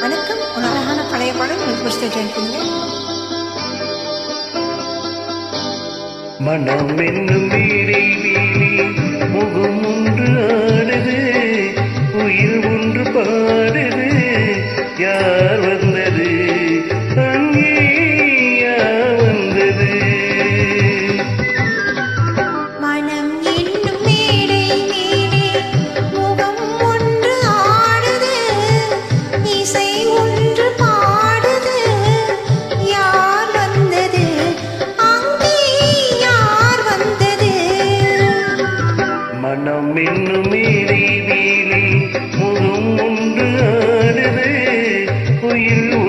வணக்கம். ஒரு அழகான பழைய பாடல் உங்களுக்கு பிடிச்ச மனம் என்னும் வீடை மீறி முகம் ஒன்று ஆடுது. உயிர் மனம் என்னும் முகம் ஒன்று ஆடுது உயிர்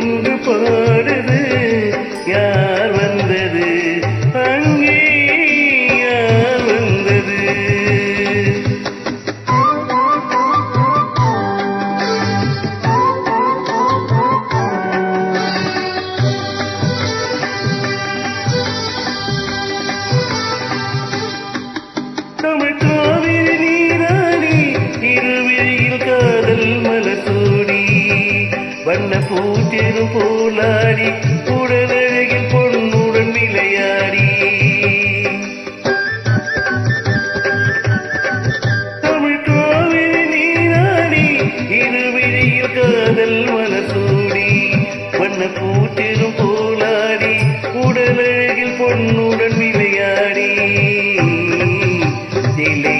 சூடி வண்ண பூத்திரும் போலாடி உடலழகில் பொண்ணுடன் விளையாடி. தமிழ் காவிரி நீராடி இருவிழியில் காதல் மலசூடி வண்ண பூத்திரும் போலாடி உடலழகில் பொண்ணுடன் விளையாடி. நிலை